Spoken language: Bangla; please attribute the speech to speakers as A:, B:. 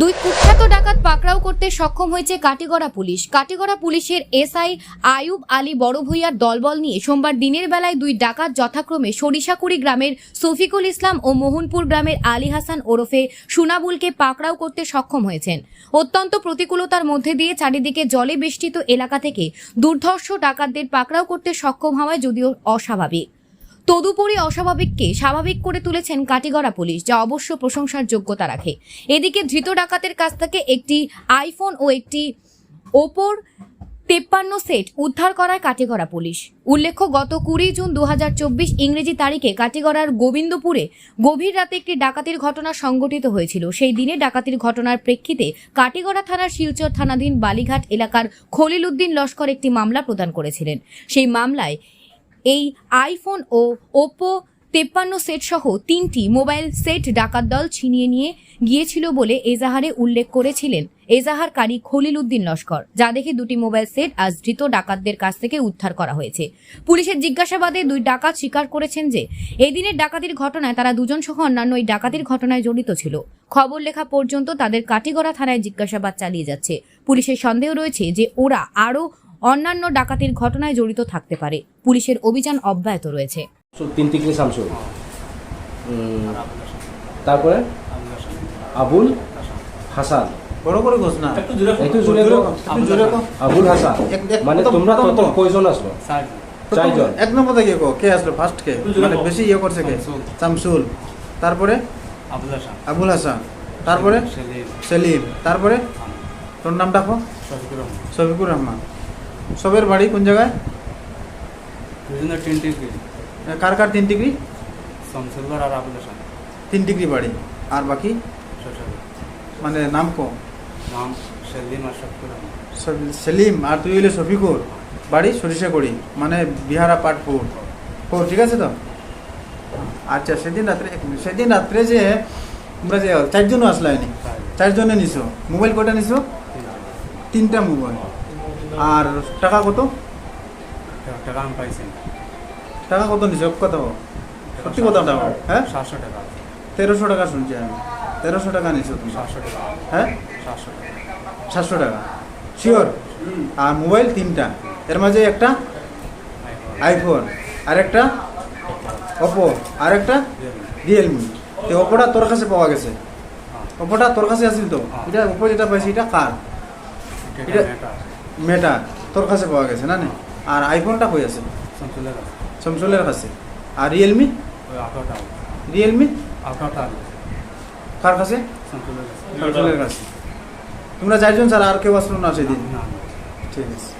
A: দুই কুখ্যাত ডাকাত পাকড়াও করতে সক্ষম হয়েছে কাটিগড়া পুলিশ। কাটিগড়া পুলিশের এসআই আয়ুব আলী বড় ভূঁইয়ার দলবল নিয়ে সোমবার দিনের বেলায় দুই ডাকাত যথাক্রমে সরিষাকুড়ি গ্রামের সফিকুল ইসলাম ও মোহনপুর গ্রামের আলী হাসান ওরফে সুনাবুলকে পাকড়াও করতে সক্ষম হয়েছেন। অত্যন্ত প্রতিকূলতার মধ্যে দিয়ে চারিদিকে জলে বেষ্টিত এলাকা থেকে দুর্ধর্ষ ডাকাতদের পাকড়াও করতে সক্ষম হওয়ায় যদিও অস্বাভাবিক। তদুপরি অস্বাভাবিককে স্বাভাবিক করে তুলেছেন কাটিগড়া পুলিশ, যা অবশ্য প্রশংসার যোগ্যতা রাখে। এদিকে ধৃত ডাকাতের কাছ থেকে একটি আইফোন ও একটি ওপোর তেপ্পান্ন সেট উদ্ধার করায় কাটিগড়া পুলিশ। উল্লেখ্য, গত কুড়ি জুন দু হাজার চব্বিশ ইংরেজি তারিখে কাটিগড়ার গোবিন্দপুরে গভীর রাতে একটি ডাকাতির ঘটনা সংঘটিত হয়েছিল। সেই দিনে ডাকাতির ঘটনার প্রেক্ষিতে কাটিগড়া থানার শিলচর থানাধীন বালিঘাট এলাকার খলিল উদ্দিন লস্কর একটি মামলা প্রদান করেছিলেন। সেই মামলায় এই আইফোন ও ওপো তেপ্পান্ন সেট সহ তিনটি মোবাইল সেট ডাকাত দল ছিনিয়ে নিয়ে গিয়েছিল বলে এজাহারে উল্লেখ করেছিলেন এজাহারকারী খলিল উদ্দিন লস্কর, যা দেখে দুটি মোবাইল সেট আজ ধৃত ডাকাতদের কাছ থেকে উদ্ধার করা হয়েছে। পুলিশের জিজ্ঞাসাবাদে দুই ডাকাত স্বীকার করেছেন যে এই দিনের ডাকাতির ঘটনায় তারা দুজন সহ অন্যান্য এই ডাকাতির ঘটনায় জড়িত ছিল। খবর লেখা পর্যন্ত তাদের কাটিগড়া থানায় জিজ্ঞাসাবাদ চালিয়ে যাচ্ছে। পুলিশের সন্দেহ রয়েছে যে ওরা আরও অন্যান্য ডাকাতির ঘটনায় জড়িত থাকতে পারে। পুলিশের অভিযান অব্যাহত রয়েছে।
B: তিন তিকলি শামসুল তারপরে আবুল হাসান।
C: বড় করে ঘোষ না।
B: একটু জোরে
C: একটু জোরে
B: আবুল হাসান।
C: এক- এক-
B: মানে তোমরা তত কয়জন আসলো? চারজন।
C: এক নম্বর থেকে কে আসলো ফার্স্ট কে? মানে বেশি ইয়ে করছে কে?
D: শামসুল।
C: শামসুল। তারপরে?
D: আবুল হাসান।
C: আবুল হাসান। তারপরে?
D: সেলিম।
C: তারপরে? তোর নামটা কো?
D: শফিকুর রহমান।
C: শফিকুর রহমান। সবের বাড়ি কোন জায়গায়?
D: তিন ডিগ্রি।
C: কার কার তিন ডিগ্রি?
D: শামসুলগড় আর আবুল হাসান।
C: তিন ডিগ্রি বাড়ি। আর বাকি? মানে নাম কো?
D: নাম সেলিম আর শফিকুর
C: সেলিম আর তুই হইলে শফিকুর? বাড়ি সরিষা করি মানে বিহারা পাটপুর ফোর। ঠিক আছে তো? আচ্ছা সেদিন রাত্রে সেদিন রাত্রে যে তোমরা যে চারজনও আসলো হয়নি? চারজনে। নিছো। মোবাইল কটা নিছো? তিনটা মোবাইল। আর টাকা কত?
D: টাকা আমি পাইছি।
C: টাকা কত নিছো? কত সত্যি কত টাকা হ্যাঁ?
D: সাতশো টাকা।
C: তেরোশো টাকা শুনছি আমি। তেরোশো টাকা নিছো তুমি।
D: সাতশো টাকা।
C: হ্যাঁ?
D: সাতশো টাকা।
C: সাতশো টাকা। শিওর আর মোবাইল তিনটা। এর মাঝে একটা আইফোন আর আরেকটা ওপো আরেকটা রিয়েলমি তো ওপোটা তোর কাছে পাওয়া গেছে। ওপোটা তোর কাছে আসিল তো? এটা ওপো যেটা পাইছি এটা কার?
D: এটা
C: মেটা তোর কাছে পাওয়া গেছে না নে? আর আইফোনটা কই আছে?
D: শামসুলের কাছে।
C: আর রিয়েলমি রিয়েলমি কার কাছে?
D: কাছে।
C: তোমরা চারজন স্যার আর কেউ আসলো না সেদিন? ঠিক আছে।